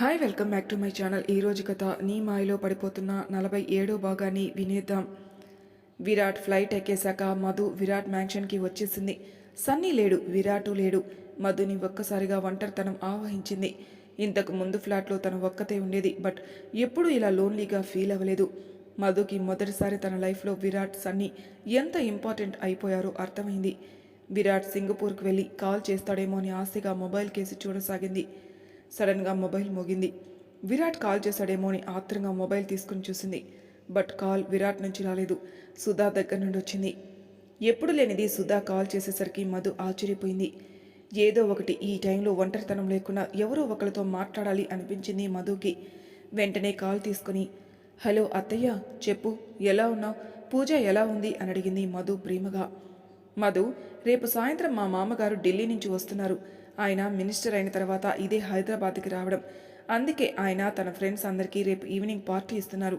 Hi welcome back to my channel ఈ రోజు కథ నీ మాయలో పడిపోతున్న నలభై ఏడో భాగాన్ని వినేద్దాం. విరాట్ ఫ్లైట్ ఎక్కేశాక మధు విరాట్ మ్యాన్షన్కి వచ్చేసింది. సన్నీ లేడు విరాటు లేడు. మధుని ఒక్కసారిగా ఒంటరితనం ఆవహించింది. ఇంతకు ముందు ఫ్లాట్లో తను ఒక్కతే ఉండేది బట్ ఎప్పుడూ ఇలా లోన్లీగా ఫీల్ అవ్వలేదు. మధుకి మొదటిసారి తన లైఫ్లో విరాట్ సన్నీ ఎంత ఇంపార్టెంట్ అయిపోయారో అర్థమైంది. విరాట్ సింగపూర్కి వెళ్ళి కాల్ చేస్తాడేమో అని ఆశగా మొబైల్ కేసి చూడసాగింది. సడన్గా మొబైల్ మోగింది. విరాట్ కాల్ చేశాడేమో అని ఆత్రంగా మొబైల్ తీసుకుని చూసింది. బట్ కాల్ విరాట్ నుంచి రాలేదు. సుధా దగ్గర నుండి వచ్చింది. ఎప్పుడు లేనిది సుధా కాల్ చేసేసరికి మధు ఆశ్చర్యపోయింది. ఏదో ఒకటి ఈ టైంలో ఒంటరితనం లేకుండా ఎవరో ఒకరితో మాట్లాడాలి అనిపించింది మధుకి. వెంటనే కాల్ తీసుకుని హలో అత్తయ్య చెప్పు ఎలా ఉన్నావు? పూజ ఎలా ఉంది? అని అడిగింది మధు ప్రేమగా. మధు రేపు సాయంత్రం మా మామగారు ఢిల్లీ నుంచి వస్తున్నారు. ఆయన మినిస్టర్ అయిన తర్వాత ఇదే హైదరాబాద్కి రావడం. అందుకే ఆయన తన ఫ్రెండ్స్ అందరికీ రేపు ఈవినింగ్ పార్టీ ఇస్తున్నారు.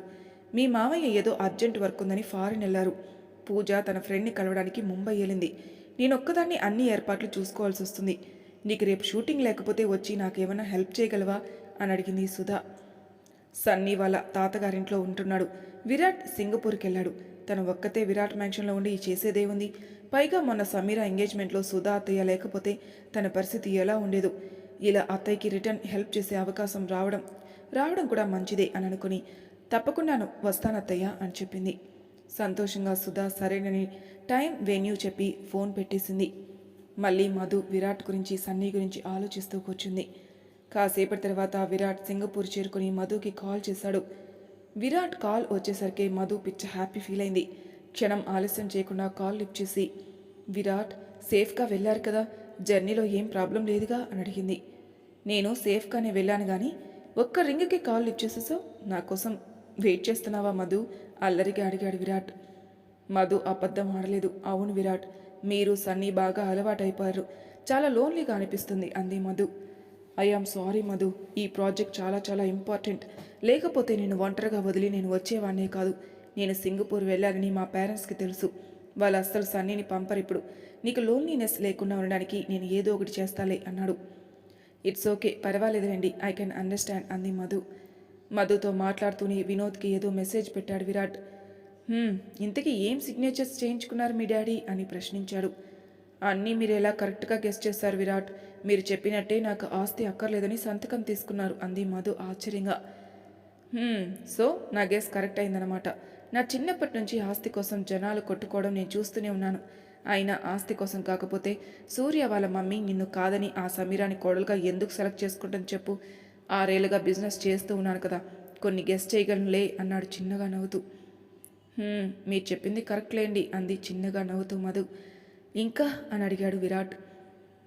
మీ మామయ్య ఏదో అర్జెంట్ వర్క్ ఉందని ఫారిన్ వెళ్ళారు పూజ తన ఫ్రెండ్ని కలవడానికి ముంబై వెళ్ళింది నేనొక్కదాన్ని అన్ని ఏర్పాట్లు చూసుకోవాల్సి వస్తుంది. నీకు రేపు షూటింగ్ లేకపోతే వచ్చి నాకేమైనా హెల్ప్ చేయగలవా? అని అడిగింది సుధా. సన్నీ వాళ్ళ తాతగారింట్లో ఉంటున్నాడు. విరాట్ సింగపూర్కి వెళ్ళాడు తను ఒక్కతే విరాట్ మ్యాన్షన్లో ఉండి చేసేదే ఉంది. పైగా మొన్న సమీర ఎంగేజ్మెంట్లో సుధా అత్తయ్య లేకపోతే తన పరిస్థితి ఎలా ఉండేదో. ఇలా అత్తయ్యకి రిటర్న్ హెల్ప్ చేసే అవకాశం రావడం రావడం కూడా మంచిదే అని అనుకుని తప్పకుండాను వస్తానత్తయ్య అని చెప్పింది. సంతోషంగా సుధా సరేనని టైం వెన్యూ చెప్పి ఫోన్ పెట్టేసింది. మళ్ళీ మధు విరాట్ గురించి సన్నీ గురించి ఆలోచిస్తూ కూర్చుంది. కాసేపటి తర్వాత విరాట్ సింగపూర్ చేరుకుని మధుకి కాల్ చేశాడు. విరాట్ కాల్ వచ్చేసరికి మధు పిచ్చ హ్యాపీ ఫీల్ అయింది. క్షణం ఆలస్యం చేయకుండా కాల్ లిఫ్ట్ చేసి విరాట్ సేఫ్గా వెళ్ళారు కదా జర్నీలో ఏం ప్రాబ్లం లేదుగా? అని అడిగింది. నేను సేఫ్గానే వెళ్ళాను కానీ ఒక్క రింగ్కి కాల్ లిఫ్ట్ చేసేసావు? నా కోసం వెయిట్ చేస్తున్నావా మధు? అల్లరిగా అడిగాడు విరాట్. మధు అబద్ధం ఆడలేదు. అవును విరాట్ మీరు సన్నీ బాగా అలవాటైపోయారు. చాలా లోన్లీగా అనిపిస్తుంది అంది మధు. I am sorry Madhu. ఈ ప్రాజెక్ట్ చాలా చాలా ఇంపార్టెంట్. లేకపోతే నేను ఒంటరిగా వదిలి నేను వచ్చేవాడినే కాదు. నేను సింగపూర్ వెళ్ళాలని మా పేరెంట్స్కి తెలుసు. వాళ్ళు అస్సలు సన్నీని పంపరు ఇప్పుడు. నీకు లోన్లీనెస్ లేకుండా ఉండడానికి నేను ఏదో ఒకటి చేస్తాలే అన్నాడు. ఇట్స్ ఓకే పర్వాలేదులేండి ఐ కెన్ అండర్స్టాండ్ అంది మధు. మధుతో మాట్లాడుతూనే వినోద్కి ఏదో మెసేజ్ పెట్టాడు విరాట్. ఇంతకీ ఏం సిగ్నేచర్స్ చేయించుకున్నారు మీ డాడీ? అని ప్రశ్నించాడు. అన్నీ మీరు ఎలా కరెక్ట్గా గెస్ట్ చేస్తారు విరాట్? మీరు చెప్పినట్టే నాకు ఆస్తి అక్కర్లేదని సంతకం తీసుకున్నారు అంది మధు ఆశ్చర్యంగా. సో నా గెస్ కరెక్ట్ అయిందనమాట నా చిన్నప్పటి నుంచి ఆస్తి కోసం జనాలు కొట్టుకోవడం నేను చూస్తూనే ఉన్నాను. అయినా ఆస్తి కోసం కాకపోతే సూర్య వాళ్ళ మమ్మీ నిన్ను కాదని ఆ సమీరాని కోడలుగా ఎందుకు సెలెక్ట్ చేసుకుంటాను చెప్పు. ఆరేళ్ళుగా బిజినెస్ చేస్తూ ఉన్నాను కదా. కొన్ని గెస్ట్ చేయగలనులే అన్నాడు చిన్నగా నవ్వుతూ. మీరు చెప్పింది కరెక్ట్లేండి అంది చిన్నగా నవ్వుతూ మధు. ఇంకా? అని అడిగాడు విరాట్.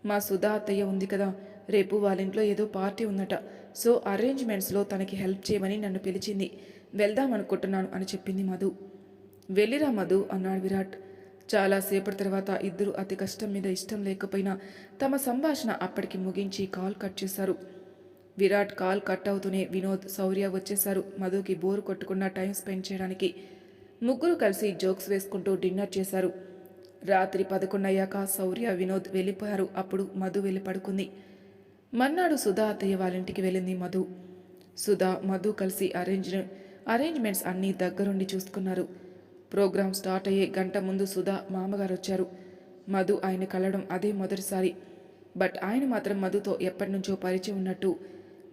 మా సుధా అత్తయ్య ఉంది కదా. రేపు వాళ్ళ ఇంట్లో ఏదో పార్టీ ఉందట. సో అరేంజ్మెంట్స్లో తనకి హెల్ప్ చేయమని నన్ను పిలిచింది. వెళ్దాం అనుకుంటున్నాను అని చెప్పింది మధు. వెళ్ళిరా మధు అన్నాడు విరాట్. చాలాసేపటి తర్వాత ఇద్దరు అతి కష్టం మీద ఇష్టం లేకపోయినా తమ సంభాషణ అప్పటికి ముగించి కాల్ కట్ చేశారు. విరాట్ కాల్ కట్ అవుతూనే వినోద్ శౌర్య వచ్చేశారు మధుకి బోరు కొట్టుకున్న టైం స్పెండ్ చేయడానికి. ముగ్గురు కలిసి జోక్స్ వేసుకుంటూ డిన్నర్ చేశారు. రాత్రి పదకొండయ్యాక శౌర్య వినోద్ వెళ్ళిపోయారు. అప్పుడు మధు వెళ్ళి పడుకుంది. మర్నాడు సుధా అత్తయ్య వాళ్ళ ఇంటికి వెళ్ళింది మధు. సుధా మధు కలిసి అరేంజ్ అరేంజ్మెంట్స్ అన్నీ దగ్గరుండి చూసుకున్నారు. ప్రోగ్రాం స్టార్ట్ అయ్యే గంట ముందు సుధా మామగారు వచ్చారు మధు ఆయన కలవడం అదే మొదటిసారి. బట్ ఆయన మాత్రం మధుతో ఎప్పటి నుంచో పరిచయం ఉన్నట్టు.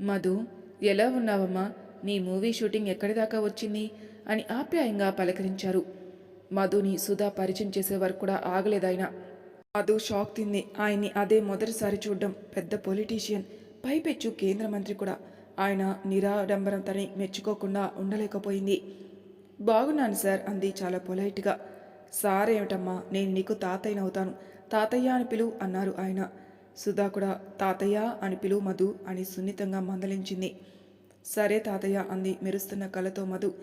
మధు ఎలా ఉన్నావమ్మా? నీ మూవీ షూటింగ్ ఎక్కడి దాకా వచ్చింది? అని ఆప్యాయంగా పలకరించారు. మధుని సుధా పరిచయం చేసే వరకు కూడా ఆగలేదాయన మధు షాక్ తింది. ఆయన్ని అదే మొదటిసారి చూడడం పెద్ద పొలిటీషియన్ పైపెచ్చు కేంద్ర మంత్రి కూడా. ఆయన నిరాడంబరం తని మెచ్చుకోకుండా ఉండలేకపోయింది. బాగున్నాను సార్ అంది చాలా పొలైట్గా. సార్ ఏమిటమ్మా నేను నీకు తాతయ్యనవుతాను తాతయ్య అని పిలువు అన్నారు ఆయన. సుధా కూడా తాతయ్య అని పిలువు మధు అని సున్నితంగా మందలించింది. సరే తాతయ్య అంది మెరుస్తున్న కళతో మధు.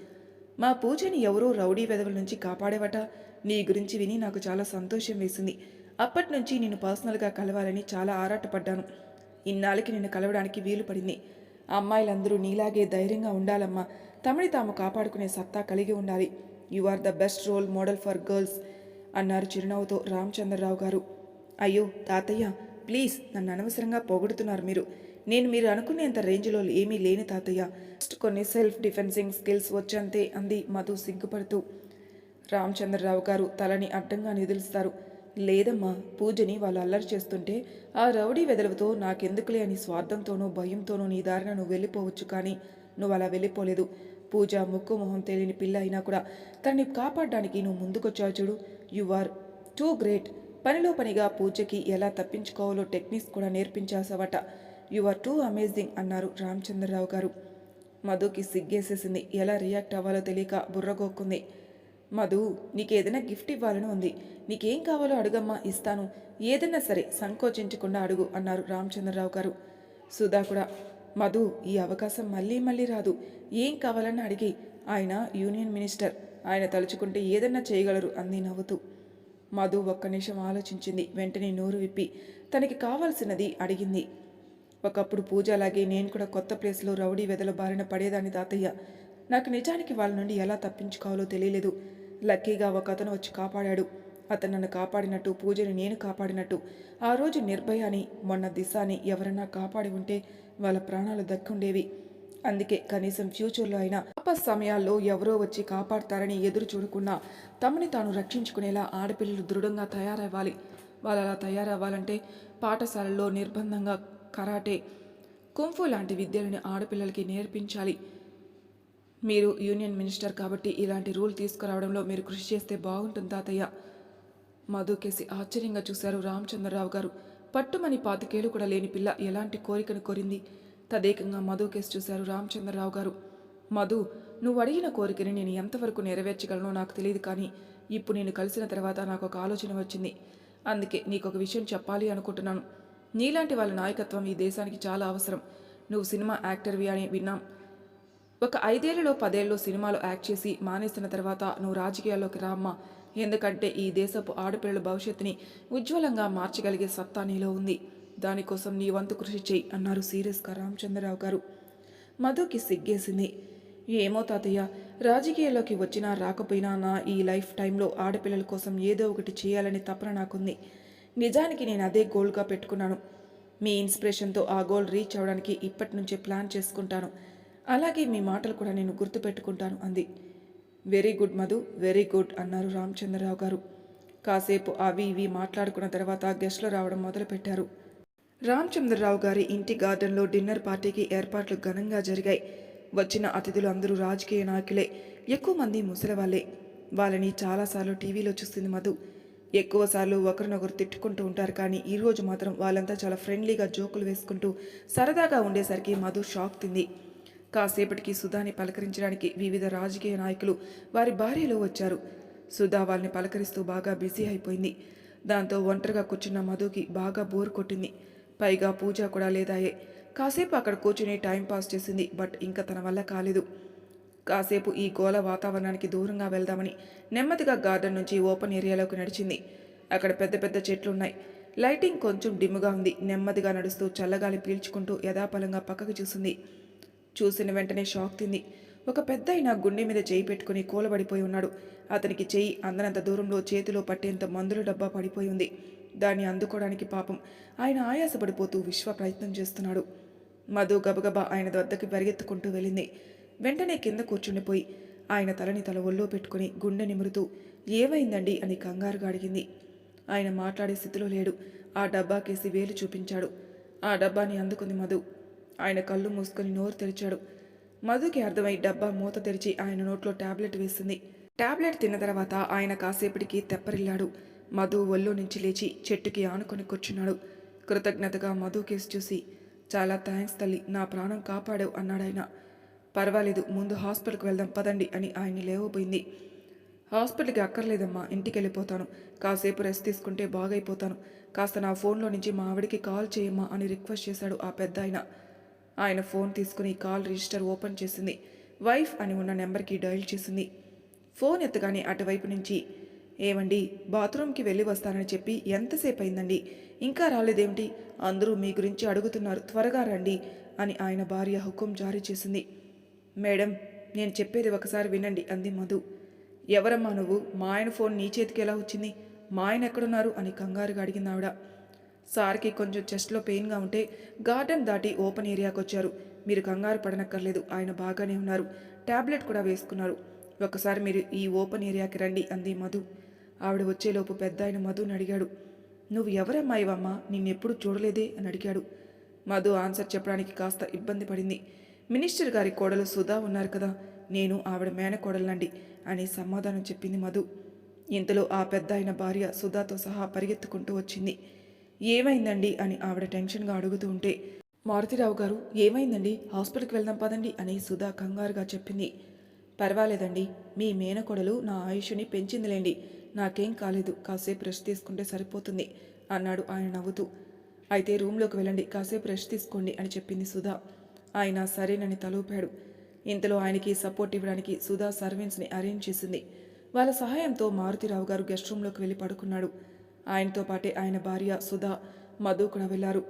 మా పూజని ఎవరో రౌడీ వెదవుల నుంచి కాపాడేవట. నీ గురించి విని నాకు చాలా సంతోషం వేసింది. అప్పటి నుంచి నేను పర్సనల్గా కలవాలని చాలా ఆరాటపడ్డాను. ఇన్నాళ్ళకి నిన్ను కలవడానికి వీలు పడింది. అమ్మాయిలందరూ నీలాగే ధైర్యంగా ఉండాలమ్మా. తమని తాము కాపాడుకునే సత్తా కలిగి ఉండాలి. You are the best role model for girls అన్నారు చిరునవ్వుతో రామచంద్రరావు గారు. అయ్యో తాతయ్య ప్లీజ్ నన్ను అనవసరంగా పొగుడుతున్నారు మీరు. నేను మీరు అనుకునేంత రేంజ్లో ఏమీ లేని తాతయ్య. జస్ట్ కొన్ని సెల్ఫ్ డిఫెన్సింగ్ స్కిల్స్ వచ్చంతే అంది మధు సిగ్గుపడుతూ. రామచంద్రరావు గారు తలని అడ్డంగా నిదులుస్తారు. లేదమ్మా పూజని వాళ్ళు అల్లరి చేస్తుంటే ఆ రౌడీ వెదలవుతో నాకెందుకులే అని స్వార్థంతోనో భయంతోనో నీ దారిన నువ్వు వెళ్ళిపోవచ్చు కానీ నువ్వు అలా వెళ్ళిపోలేదు. పూజ ముక్కు మొహం తెలియని పిల్ల అయినా కూడా తనని కాపాడడానికి నువ్వు ముందుకొచ్చావు చూడు. యు ఆర్ టూ గ్రేట్ పనిలో పనిగా పూజకి ఎలా తప్పించుకోవాలో టెక్నిక్స్ కూడా నేర్పించాసవట యు ఆర్ టూ అమేజింగ్ అన్నారు రామచంద్రరావు గారు. మధుకి సిగ్గేసేసింది. ఎలా రియాక్ట్ అవ్వాలో తెలియక బుర్రగోక్కుంది మధు నీకేదైనా గిఫ్ట్ ఇవ్వాలని ఉంది. నీకేం కావాలో అడుగమ్మా ఇస్తాను. ఏదైనా సరే సంకోచించకుండా అడుగు అన్నారు రామచంద్రరావు గారు. సుధా కూడా మధు ఈ అవకాశం మళ్ళీ మళ్ళీ రాదు. ఏం కావాలని అడిగి ఆయన యూనియన్ మినిస్టర్. ఆయన తలుచుకుంటే ఏదన్నా చేయగలరు అంది నవ్వుతూ. మధు ఒక్క నిమిషం ఆలోచించింది వెంటనే నోరు విప్పి తనకి కావాల్సినది అడిగింది. ఒకప్పుడు పూజ అలాగే నేను కూడా కొత్త ప్లేస్లో రౌడీ వెదల బారిన పడేదాన్ని తాతయ్య. నాకు నిజానికి వాళ్ళ నుండి ఎలా తప్పించుకోవాలో తెలియలేదు. లక్కీగా ఒక అతను వచ్చి కాపాడాడు. అతను నన్ను కాపాడినట్టు పూజని నేను కాపాడినట్టు. ఆ రోజు నిర్భయాని మొన్న దిశాని ఎవరన్నా కాపాడి ఉంటే వాళ్ళ ప్రాణాలు దక్కుండేవి. అందుకే కనీసం ఫ్యూచర్లో అయినా పాప సమయాల్లో ఎవరో వచ్చి కాపాడతారని ఎదురు చూడకుండా తమని తాను రక్షించుకునేలా ఆడపిల్లలు దృఢంగా తయారవ్వాలి. వాళ్ళు అలా తయారవ్వాలంటే పాఠశాలల్లో నిర్బంధంగా కరాటే కుంఫు లాంటి విద్యలను ఆడపిల్లలకి నేర్పించాలి. మీరు యూనియన్ మినిస్టర్ కాబట్టి ఇలాంటి రూల్ తీసుకురావడంలో మీరు కృషి చేస్తే బాగుంటుంది తాతయ్య. మధుకేసి ఆశ్చర్యంగా చూశారు రామచంద్రరావు గారు. పట్టుమని పాతికేలు కూడా లేని పిల్ల ఎలాంటి కోరికను కోరింది? తదేకంగా మధుకేసి చూశారు రామచంద్రరావు గారు. మధు నువ్వు అడిగిన కోరికని నేను ఎంతవరకు నెరవేర్చగలనో నాకు తెలియదు కానీ ఇప్పుడు నేను కలిసిన తర్వాత నాకు ఒక ఆలోచన వచ్చింది. అందుకే నీకు ఒక విషయం చెప్పాలి అనుకుంటున్నాను. నీలాంటి వాళ్ళ నాయకత్వం ఈ దేశానికి చాలా అవసరం. నువ్వు సినిమా యాక్టర్వి అని విన్నాం. ఒక ఐదేళ్ళలో పదేళ్ళు సినిమాలు యాక్ట్ చేసి మానేసిన తర్వాత నువ్వు రాజకీయాల్లోకి రామ్మా. ఎందుకంటే ఈ దేశపు ఆడపిల్లల భవిష్యత్తుని ఉజ్వలంగా మార్చగలిగే సత్తా నీలో ఉంది. దానికోసం నీ వంతు కృషి చేయి అన్నారు సీరియస్గా రామచంద్రరావు గారు. మధుకి సిగ్గేసింది. ఏమో తాతయ్య రాజకీయాల్లోకి వచ్చినా రాకపోయినా నా ఈ లైఫ్ టైంలో ఆడపిల్లల కోసం ఏదో ఒకటి చేయాలని తపన నాకుంది. నిజానికి నేను అదే గోల్గా పెట్టుకున్నాను. మీ ఇన్స్పిరేషన్తో ఆ గోల్ రీచ్ అవ్వడానికి ఇప్పటి నుంచే ప్లాన్ చేసుకుంటాను. అలాగే మీ మాటలు కూడా నేను గుర్తుపెట్టుకుంటాను అంది. Very good Madhu very good అన్నారు రామచంద్రరావు గారు. కాసేపు అవి ఇవి మాట్లాడుకున్న తర్వాత గెస్ట్లు రావడం మొదలుపెట్టారు. రామచంద్రరావు గారి ఇంటి గార్డెన్లో డిన్నర్ పార్టీకి ఏర్పాట్లు ఘనంగా జరిగాయి. వచ్చిన అతిథులు అందరూ రాజకీయ నాయకులే ఎక్కువ మంది ముసలివాళ్ళే వాళ్ళని చాలాసార్లు టీవీలో చూస్తుంది మధు. ఎక్కువసార్లు ఒకరినొకరు తిట్టుకుంటూ ఉంటారు కానీ ఈరోజు మాత్రం వాళ్ళంతా చాలా ఫ్రెండ్లీగా జోకులు వేసుకుంటూ సరదాగా ఉండేసరికి మధు షాక్ తింది. కాసేపటికి సుధాని పలకరించడానికి వివిధ రాజకీయ నాయకులు వారి భార్యలో వచ్చారు. సుధా వాళ్ళని పలకరిస్తూ బాగా బిజీ అయిపోయింది. దాంతో ఒంటరిగా కూర్చున్న మధుకి బాగా బోర్ కొట్టింది. పైగా పూజ కూడా లేదాయే. కాసేపు అక్కడ కూర్చుని టైం పాస్ చేసింది బట్ ఇంకా తన వల్ల కాలేదు. కాసేపు ఈ గోల వాతావరణానికి దూరంగా వెళ్దామని నెమ్మదిగా గార్డెన్ నుంచి ఓపెన్ ఏరియాలోకి నడిచింది. అక్కడ పెద్ద పెద్ద చెట్లున్నాయి. లైటింగ్ కొంచెం డిమ్ముగా ఉంది. నెమ్మదిగా నడుస్తూ చల్లగాలి పీల్చుకుంటూ యథాపలంగా పక్కకు చూసింది. చూసిన వెంటనే షాక్ తింది. ఒక పెద్ద ఆయన గుండె మీద చేయి పెట్టుకుని కూలబడిపోయి ఉన్నాడు. అతనికి చెయ్యి అందనంత దూరంలో చేతిలో పట్టేంత మందుల డబ్బా పడిపోయి ఉంది. దాన్ని అందుకోవడానికి పాపం. ఆయన ఆయాసపడిపోతూ విశ్వ ప్రయత్నం చేస్తున్నాడు. మధు గబగబా ఆయన వద్దకి పరిగెత్తుకుంటూ వెళ్ళింది. వెంటనే కింద కూర్చుండిపోయి ఆయన తలని తల ఒళ్ళో పెట్టుకుని గుండె నిమురుతూ ఏమైందండి? అని కంగారుగా అడిగింది. ఆయన మాట్లాడే స్థితిలో లేడు. ఆ డబ్బాకేసి వేలు చూపించాడు. ఆ డబ్బాని అందుకుంది మధు. ఆయన కళ్ళు మూసుకొని నోరు తెరిచాడు. మధుకి అర్థమై డబ్బా మూత తెరిచి ఆయన నోట్లో టాబ్లెట్ వేసింది. టాబ్లెట్ తిన్న తర్వాత ఆయన కాసేపటికి తెప్పరిల్లాడు. మధు ఒళ్ళో నుంచి లేచి చెట్టుకి ఆనుకొని కూర్చున్నాడు. కృతజ్ఞతగా మధు కేసు చూసి చాలా థ్యాంక్స్ తల్లి నా ప్రాణం కాపాడావు అన్నాడాయన పర్వాలేదు ముందు హాస్పిటల్కి వెళ్దాం పదండి అని ఆయన్ని లేవబోయింది. హాస్పిటల్కి అక్కర్లేదమ్మా ఇంటికి వెళ్ళిపోతాను కాసేపు రెస్ట్ తీసుకుంటే బాగైపోతాను. కాస్త నా ఫోన్లో నుంచి మా ఆవిడికి కాల్ చేయమ్మా అని రిక్వెస్ట్ చేశాడు ఆ పెద్ద ఆయన ఫోన్ తీసుకుని కాల్ రిజిస్టర్ ఓపెన్ చేసింది. వైఫ్ అని ఉన్న నెంబర్కి డయల్ చేసింది. ఫోన్ ఎత్తగానే అటువైపు నుంచి ఏమండి బాత్రూమ్కి వెళ్ళి వస్తానని చెప్పి ఎంతసేపు అయిందండి? ఇంకా రాలేదేమిటి? అందరూ మీ గురించి అడుగుతున్నారు. త్వరగా రండి అని ఆయన భార్య హుకుం జారీ చేసింది. మేడం నేను చెప్పేది ఒకసారి వినండి అంది మధు. ఎవరమ్మా నువ్వు? మా ఆయన ఫోన్ నీ చేతికి ఎలా వచ్చింది? మా ఆయన ఎక్కడున్నారు? అని కంగారుగా అడిగింది ఆవిడ సార్కి కొంచెం చెస్ట్లో పెయిన్గా ఉంటే గార్డెన్ దాటి ఓపెన్ ఏరియాకి వచ్చారు. మీరు కంగారు పడనక్కర్లేదు ఆయన బాగానే ఉన్నారు. టాబ్లెట్ కూడా వేసుకున్నారు. ఒకసారి మీరు ఈ ఓపెన్ ఏరియాకి రండి అంది మధు. ఆవిడ వచ్చేలోపు పెద్ద ఆయన మధుని అడిగాడు. నువ్వు ఎవరమ్మాయివమ్మా నిన్నెప్పుడు చూడలేదే? అని అడిగాడు. మధు ఆన్సర్ చెప్పడానికి కాస్త ఇబ్బంది పడింది. మినిస్టర్ గారి కోడలు సుధా ఉన్నారు కదా నేను ఆవిడ మేనకోడలండి అని సమాధానం చెప్పింది మధు. ఇంతలో ఆ పెద్ద ఆయన భార్య సుధాతో సహా పరిగెత్తుకుంటూ వచ్చింది. ఏమైందండి అని ఆవిడ టెన్షన్గా అడుగుతూ ఉంటే మారుతిరావు గారు ఏమైందండి? హాస్పిటల్కి వెళ్దాం పదండి అని సుధా కంగారుగా చెప్పింది. పర్వాలేదండి మీ మేనకోడలు నా ఆయుష్ని పెంచిందిలేండి. నాకేం కాలేదు కాసేపు రెస్ట్ తీసుకుంటే సరిపోతుంది అన్నాడు ఆయన నవ్వుతూ. అయితే రూమ్లోకి వెళ్ళండి కాసేపు రెస్ట్ తీసుకోండి అని చెప్పింది సుధా. ఆయన సరేనని తలూపాడు. ఇంతలో ఆయనకి సపోర్ట్ ఇవ్వడానికి సుధా సర్వెంట్స్ని అరేంజ్ చేసింది. వాళ్ళ సహాయంతో మారుతిరావు గారు గెస్ట్ రూమ్లోకి వెళ్ళి పడుకున్నాడు. ఆయనతో పాటే ఆయన భార్య సుధా మధు కూడా వెళ్ళారు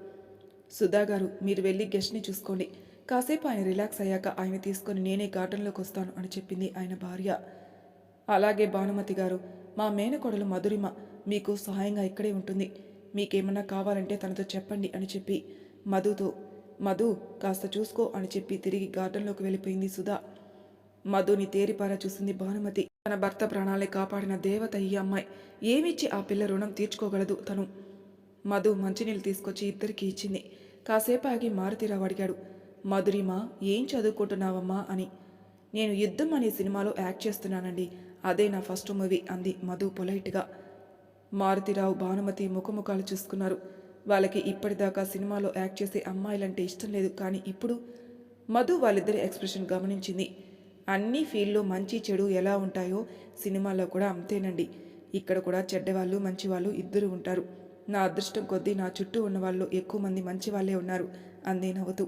సుధా గారు మీరు వెళ్ళి గెస్ట్ని చూసుకోండి. కాసేపు ఆయన రిలాక్స్ అయ్యాక ఆయన తీసుకొని నేనే గార్డెన్లోకి వస్తాను అని చెప్పింది ఆయన భార్య. అలాగే భానుమతి గారు మా మేనకోడలు మధురిమ మీకు సహాయంగా ఇక్కడే ఉంటుంది. మీకేమన్నా కావాలంటే తనతో చెప్పండి అని చెప్పి మధుతో మధు కాస్త చూసుకో అని చెప్పి తిరిగి గార్డెన్లోకి వెళ్ళిపోయింది సుధా. మధుని తేరిపారా చూసింది భానుమతి. తన భర్త ప్రాణాలే కాపాడిన దేవత ఈ అమ్మాయి. ఏమిచ్చి ఆ పిల్ల రుణం తీర్చుకోగలదు? తను మధు మంచినీళ్ళు తీసుకొచ్చి ఇద్దరికి ఇచ్చింది. కాసేపు ఆగి మారుతిరావు అడిగాడు. మధురిమా ఏం చదువుకుంటున్నావమ్మా అని. నేను యుద్ధం అనే సినిమాలో యాక్ట్ చేస్తున్నానండి. అదే నా ఫస్ట్ మూవీ అంది మధు పొలైట్గా. మారుతిరావు భానుమతి ముఖముఖాలు చూసుకున్నారు. వాళ్ళకి ఇప్పటిదాకా సినిమాలో యాక్ట్ చేసే అమ్మాయిలంటే ఇష్టం లేదు. కానీ ఇప్పుడు మధు వాళ్ళిద్దరి ఎక్స్ప్రెషన్ గమనించింది. అన్ని ఫీల్డ్లో మంచి చెడు ఎలా ఉంటాయో సినిమాలో కూడా అంతేనండి. ఇక్కడ కూడా చెడ్డవాళ్ళు మంచివాళ్ళు ఇద్దరు ఉంటారు. నా అదృష్టం కొద్దీ నా చుట్టూ ఉన్న వాళ్ళు ఎక్కువ మంది మంచి వాళ్ళే ఉన్నారు. అందే నవ్వుతూ.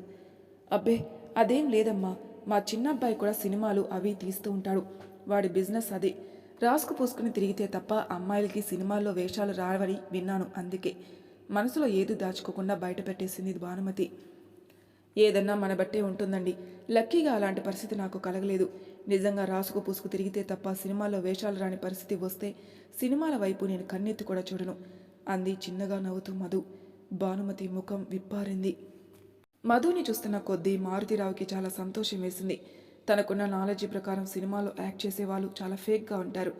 అబ్బే అదేం లేదమ్మా. మా చిన్నబ్బాయి కూడా సినిమాలు అవి తీస్తూ ఉంటాడు. వాడి బిజినెస్ అదే. రాసుకు పూసుకుని తిరిగితే తప్ప అమ్మాయిలకి సినిమాల్లో వేషాలు రావని విన్నాను అందుకే. మనసులో ఏది దాచుకోకుండా బయట పెట్టేసింది భానుమతి. ఏదన్నా మన బట్టే ఉంటుందండి. లక్కీగా అలాంటి పరిస్థితి నాకు కలగలేదు. నిజంగా రాసుకు పూసుకు తిరిగితే తప్ప సినిమాల్లో వేషాలు రాని పరిస్థితి వస్తే సినిమాల వైపు నేను కన్నెత్తి కూడా చూడను. అంది చిన్నగా నవ్వుతూ మధు. భానుమతి ముఖం విప్పారింది. మధుని చూస్తున్న కొద్దీ మారుతిరావుకి చాలా సంతోషం వేసింది. తనకున్న నాలెడ్జ్ ప్రకారం సినిమాలో యాక్ట్ చేసేవాళ్ళు చాలా ఫేక్గా ఉంటారు.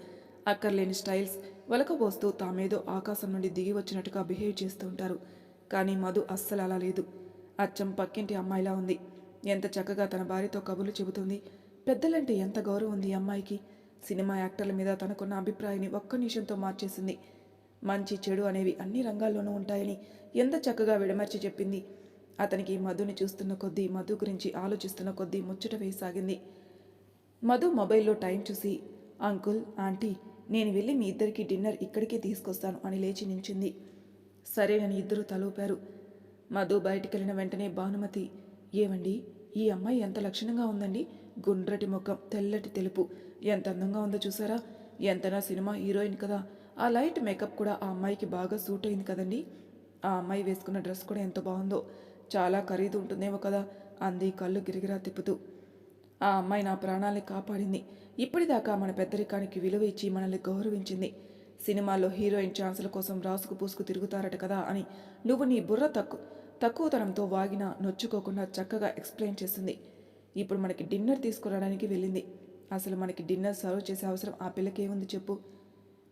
అక్కర్లేని స్టైల్స్ వలకబోస్తూ తామేదో ఆకాశం నుండి దిగి వచ్చినట్టుగా బిహేవ్ చేస్తూ ఉంటారు. కానీ మధు అస్సలు అలా లేదు. అచ్చం పక్కింటి అమ్మాయిలా ఉంది. ఎంత చక్కగా తన భార్యతో కబుర్లు చెబుతుంది. పెద్దలంటే ఎంత గౌరవం ఉంది ఈ అమ్మాయికి. సినిమా యాక్టర్ల మీద తనకున్న అభిప్రాయాన్ని ఒక్క నిమిషంతో మార్చేసింది. మంచి చెడు అనేవి అన్ని రంగాల్లోనూ ఉంటాయని ఎంత చక్కగా విడమర్చి చెప్పింది. అతనికి మధుని చూస్తున్న కొద్దీ మధు గురించి ఆలోచిస్తున్న కొద్దీ ముచ్చట వేయసాగింది. మధు మొబైల్లో టైం చూసి అంకుల్ ఆంటీ నేను వెళ్ళి మీ ఇద్దరికి డిన్నర్ ఇక్కడికే తీసుకొస్తాను అని లేచి నించింది సరేనని ఇద్దరు తలూపారు. మధు బయటికెళ్ళిన వెంటనే భానుమతి ఏమండి? ఈ అమ్మాయి ఎంత లక్షణంగా ఉందండి? గుండ్రటి ముఖం తెల్లటి తెలుపు. ఎంత అందంగా ఉందో చూసారా? ఎంతనా సినిమా హీరోయిన్ కదా. ఆ లైట్ మేకప్ కూడా ఆ అమ్మాయికి బాగా సూట్ అయింది కదండి. ఆ అమ్మాయి వేసుకున్న డ్రెస్ కూడా ఎంత బాగుందో. చాలా ఖరీదు ఉంటుందేమో కదా. అంది కళ్ళు గిరిగిరా తిప్పుతూ. ఆ అమ్మాయి నా ప్రాణాల్ని కాపాడింది. ఇప్పటిదాకా మన పెద్దరికానికి విలువ ఇచ్చి మనల్ని గౌరవించింది. సినిమాల్లో హీరోయిన్ ఛాన్సుల కోసం రాసుకు పూసుకు తిరుగుతారట కదా అని నువ్వు నీ బుర్ర తక్కువ తక్కువతనంతో వాగినా నొచ్చుకోకుండా చక్కగా ఎక్స్ప్లెయిన్ చేసింది. ఇప్పుడు మనకి డిన్నర్ తీసుకురావడానికి వెళ్ళింది. అసలు మనకి డిన్నర్ సర్వ్ చేసే అవసరం ఆ పిల్లకి ఏముంది చెప్పు.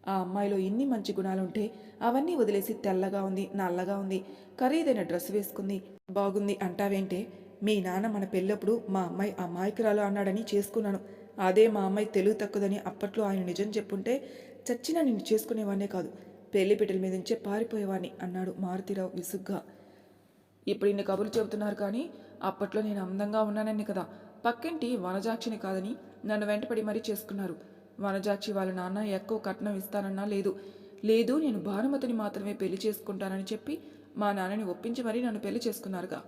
ఆ అమ్మాయిలో ఇన్ని మంచి గుణాలుంటే అవన్నీ వదిలేసి తెల్లగా ఉంది నల్లగా ఉంది ఖరీదైన డ్రెస్ వేసుకుంది బాగుంది అంటావేంటే? మీ నాన్న మన పెళ్ళప్పుడు మా అమ్మాయి అమాయకురాలు అన్నాడని చేసుకున్నాను. అదే మా అమ్మాయి తెలుగు తక్కువదని అప్పట్లో ఆయన నిజం చెప్పుంటే చచ్చినా నిన్ను చేసుకునేవాడినే కాదు. పెళ్ళిపిటల మీద నుంచే పారిపోయేవాడిని అన్నాడు మారుతిరావు విసుగ్గా. ఇప్పుడు ఇన్ని కబుర్లు చెబుతున్నారు కానీ అప్పట్లో నేను అందంగా ఉన్నానని కదా. పక్కింటి వనజాక్షిని కాదని నన్ను వెంటపడి మరీ చేసుకున్నారు. వనజాక్షి వాళ్ళ నాన్న ఎక్కువ కట్నం ఇస్తానన్నా లేదు. లేదు నేను భానుమతిని మాత్రమే పెళ్ళి చేసుకుంటానని చెప్పి మా నాన్నని ఒప్పించి మరీ నన్ను పెళ్ళి చేసుకున్నారుగా.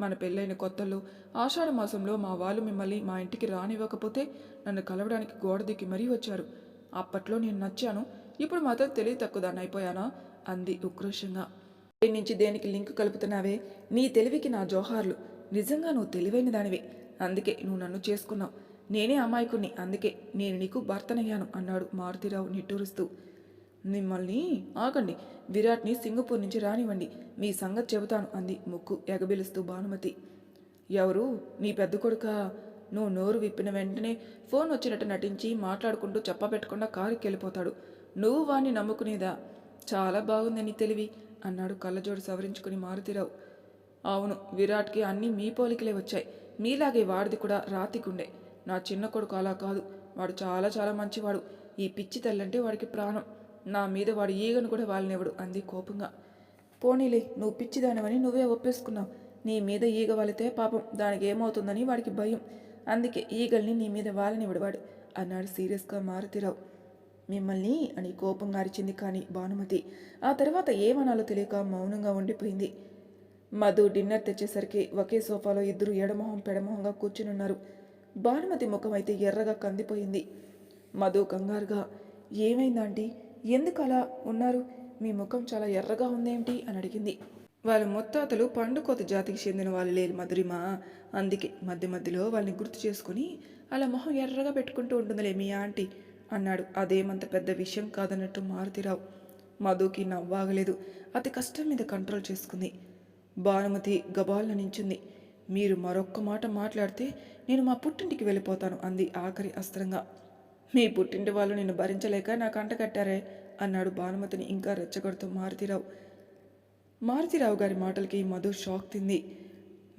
మన పెళ్ళైన కొత్తల్లో ఆషాఢ మాసంలో మా వాళ్ళు మిమ్మల్ని మా ఇంటికి రానివ్వకపోతే నన్ను కలవడానికి గోడ దిక్కి మరీ వచ్చారు. అప్పట్లో నేను నచ్చాను. ఇప్పుడు మాత్రం తెలివి తక్కువదాన్ని అయిపోయానా? అంది ఉక్రోషంగా. దేని నుంచి దేనికి లింక్ కలుపుతున్నావే? నీ తెలివికి నా జోహార్లు. నిజంగా నువ్వు తెలివైన దానివే. అందుకే నువ్వు నన్ను చేసుకున్నావు. నేనే అమాయకుణ్ణి. అందుకే నేను నీకు భర్తనయ్యాను అన్నాడు మారుతిరావు నిట్టూరుస్తూ. మిమ్మల్ని ఆగండి. విరాట్ని సింగపూర్ నుంచి రానివ్వండి. మీ సంగతి చెబుతాను అంది ముక్కు ఎగబిలుస్తూ భానుమతి. ఎవరు? నీ పెద్ద కొడుక? నువ్వు నోరు విప్పిన వెంటనే ఫోన్ వచ్చినట్టు నటించి మాట్లాడుకుంటూ చెప్పబెట్టకుండా కారుకి వెళ్ళిపోతాడు నువ్వు వాణ్ణి నమ్ముకునేదా? చాలా బాగుంది నీ తెలివి అన్నాడు కళ్ళజోడు సవరించుకుని మారుతిరావు. అవును విరాట్కి అన్నీ మీ పోలికలే వచ్చాయి. మీలాగే వాడిది కూడా రాతికుండే నా చిన్న కొడుకు అలా కాదు. వాడు చాలా చాలా మంచివాడు. ఈ పిచ్చి తల్లంటే వాడికి ప్రాణం. నా మీద వాడు ఈగను కూడా వాళ్ళనివ్వడు అంది కోపంగా. పోనీలే నువ్వు పిచ్చిదానివని నువ్వే ఒప్పేసుకున్నావు. నీ మీద ఈగ వాలితే పాపం దానికి ఏమవుతుందని వాడికి భయం. అందుకే ఈగల్ని నీ మీద వాలనివ్వడు వాడు అన్నాడు సీరియస్గా మారుతిరావు. మిమ్మల్ని అని కోపంగా అరిచింది కానీ భానుమతి. ఆ తర్వాత ఏమనాలో తెలియక మౌనంగా ఉండిపోయింది. మధు డిన్నర్ తెచ్చేసరికి ఒకే సోఫాలో ఇద్దరు ఎడమొహం పెడమొహంగా కూర్చునున్నారు. భానుమతి ముఖం అయితే ఎర్రగా కందిపోయింది. మధు కంగారుగా ఏమైందాంటీ ఎందుకు అలా ఉన్నారు? మీ ముఖం చాలా ఎర్రగా ఉందేమిటి అని అడిగింది. వాళ్ళ ముత్తాతలు పండుకోత జాతికి చెందిన వాళ్ళు లేరు మధురిమ. అందుకే మధ్య మధ్యలో వాళ్ళని గుర్తు చేసుకుని అలా మొహం ఎర్రగా పెట్టుకుంటూ ఉంటుందిలే మీ ఆంటీ అన్నాడు. అదేమంత పెద్ద విషయం కాదన్నట్టు మారుతిరావు. మధుకి నవ్వాగలేదు. అతి కష్టం మీద కంట్రోల్ చేసుకుంది. భానుమతి గబాల్న నించుంది. మీరు మరొక్క మాట మాట్లాడితే నేను మా పుట్టింటికి వెళ్ళిపోతాను అంది ఆఖరి అస్త్రంగా. మీ పుట్టింటి వాళ్ళు నిన్ను భరించలేక నా కంట కట్టారే అన్నాడు భానుమతిని ఇంకా రెచ్చగొడుతూ మారుతిరావు. మారుతిరావు గారి మాటలకి మధు షాక్ తింది.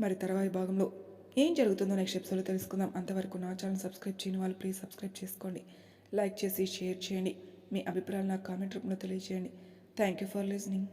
మరి తర్వాయి భాగంలో ఏం జరుగుతుందో నెక్స్ట్ ఎపిసోడ్లో తెలుసుకుందాం. అంతవరకు నా ఛానల్ సబ్స్క్రైబ్ చేయని వాళ్ళు ప్లీజ్ సబ్స్క్రైబ్ చేసుకోండి. లైక్ చేసి షేర్ చేయండి. మీ అభిప్రాయాలు నాకు కామెంట్ రూపంలో తెలియజేయండి థ్యాంక్ యూ ఫర్ లిజనింగ్